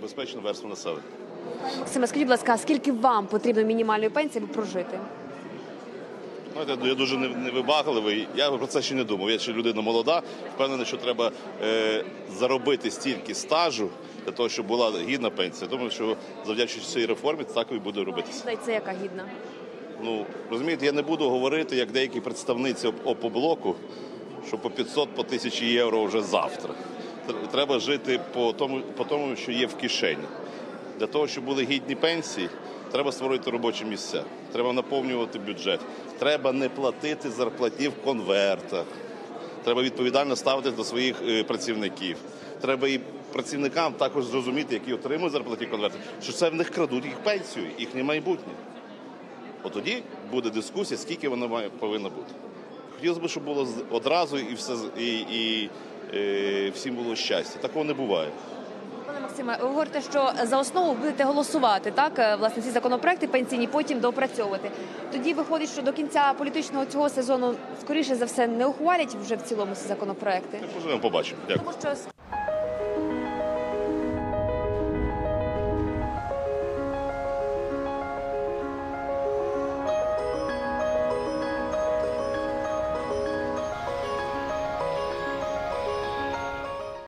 забезпечену верству населення. Максиме, скажіть, будь ласка, скільки вам потрібно мінімальної пенсії, аби прожити? Знаєте, я дуже невибагливий. Я про це ще не думав. Я ще людина молода. Впевнений, що треба е, заробити стільки стажу для того, щоб була гідна пенсія. Думаю, що завдячуючи цій реформі так і буде робитися. Це яка гідна? Ну розумієте, я не буду говорити, як деякі представниці оп- опоблоку, що по 500 по 1000 євро вже завтра. Тр- Треба жити по тому, по тому, що є в кишені. Для того, щоб були гідні пенсії, треба створити робочі місця, треба наповнювати бюджет, треба не платити зарплатні в конвертах. Треба відповідально ставитись до своїх е, працівників. Треба і працівникам також зрозуміти, які отримують зарплатні конверти, що це в них крадуть їх пенсію, їхнє майбутнє. От тоді буде дискусія, скільки воно має повинно бути. Хотілося б, щоб було одразу і все і, і всім було щастя. Такого не буває. Пане Максиме, ви говорите, що за основу будете голосувати, так? Е, Власне, ці законопроекти пенсійні потім доопрацьовувати. Тоді виходить, що до кінця політичного цього сезону, скоріше за все, не ухвалять вже в цілому ці законопроекти. Поживемо, побачимо. Дякую. Тому що